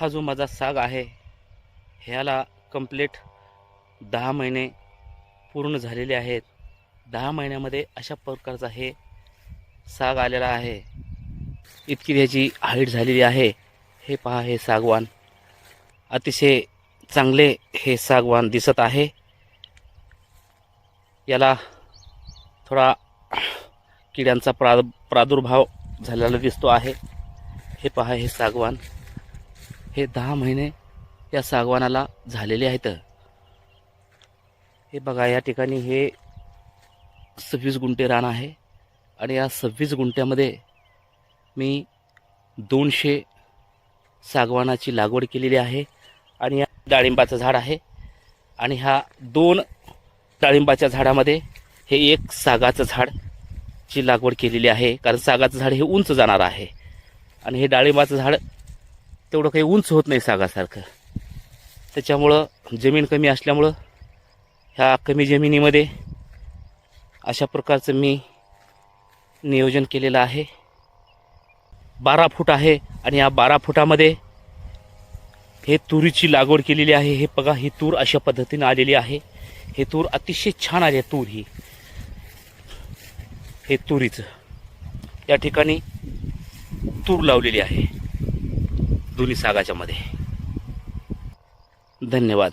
हा जो माझा साग आहे ह्याला कंप्लीट दहा महिने पूर्ण झालेले आहेत. दहा महिन्यामध्ये अशा प्रकारचा हे साग आलेला आहे. इतकी त्याची हाईट झालेली आहे. हे पहा हे सागवान. अतिशय चांगले हे सागवान दिसत आहे. याला थोडा किड्यांचा प्रा प्रादुर्भाव झालेला दिसतो आहे. हे पहा हे सागवान. हे दहा महिने या सागवानाला झालेले आहेत. हे बघा या ठिकाणी हे सव्वीस गुंठे रान आहे आणि या सव्वीस गुंठ्यामध्ये मी दोनशे सागवानाची लागवड केलेली आहे आणि या डाळिंबाचं झाड आहे आणि ह्या दोन डाळिंबाच्या झाडामध्ये हे एक सागाचं झाड ची लागवड केलेली आहे कारण सागाचं झाड हे उंच जाणार आहे. आणि हे डाळिंबाचं झाड तेवढं काही उंच होत नाही सागासारखं. त्याच्यामुळं जमीन कमी असल्यामुळं ह्या कमी जमिनीमध्ये अशा प्रकारचं मी नियोजन केलेलं आहे. बारा फूट आहे आणि या बारा फुटामध्ये हे तुरीची लागवड केलेली आहे. हे बघा ही तूर अशा पद्धतीने आलेली आहे. हे तूर अतिशय छान आली आहे तूर ही. हे तुरीचं. या ठिकाणी तूर लावलेली आहे. दोन्ही सागाच्या मध्ये धन्यवाद.